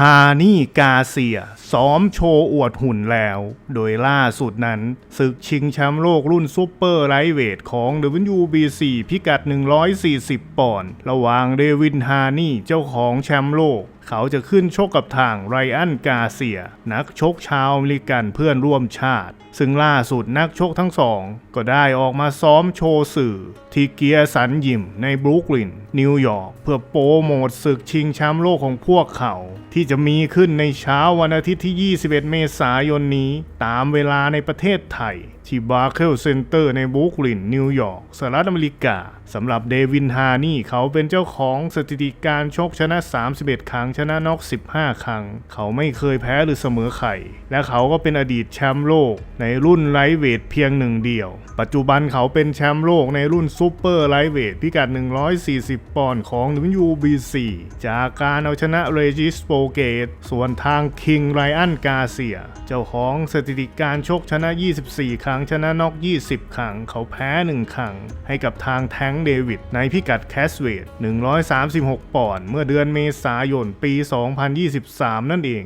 ฮานี่กาเซีย ซ้อมโชว์อวดหุ่นแล้ว โดยล่าสุดนั้นศึกชิงแชมป์โลกรุ่นซูเปอร์ไลท์เวทของ WBC พิกัด 140 ปอนด์ระหว่างเดวินฮานี่เจ้าของแชมป์โลก เขาจะขึ้นชกกับทางไรอันกาเซีย นักชกชาวอเมริกันเพื่อนร่วมชาติ ซึ่งล่าสุดนักชกทั้งสอง ก็ได้ออกมาซ้อมโชว์สื่อ ที่เกียร์สันยิมในบรุกลิน นิวยอร์กเพื่อโปรโมทศึกชิงแชมป์โลกของพวกเขา ที่จะมีขึ้นในเช้าวันอาทิตย์ที่ 21 เมษายนนี้ ตามเวลาในประเทศไทย ที่บาร์เคลเซ็นเตอร์ในบรุกลินนิวยอร์กสหรัฐอเมริกาสำหรับเดวินฮานี่เขาเป็นเจ้าของสถิติการชกชนะ 31 ครั้งชนะน็อก 15 ครั้ง เขาไม่เคยแพ้หรือเสมอใครและเขาก็เป็นอดีตแชมป์โลก ในรุ่นไลท์เวทเพียงหนึ่งเดียว ปัจจุบันเขาเป็นแชมป์โลกในรุ่นซูเปอร์ไลท์เวทพิกัด 140 ปอนด์ของ WBC จากการเอาชนะเรจิสโปเกตส่วนทางคิงไรอันกาเซียเจ้าของสถิติการชกชนะ 24 ครั้งชนะน็อก 20 ครั้ง เขาแพ้ 1 ครั้ง ให้กับทางแทงเดวิดในพิกัดแคสเวด136 ปอนด์เมื่อเดือนเมษายนปี 2023 นั่นเอง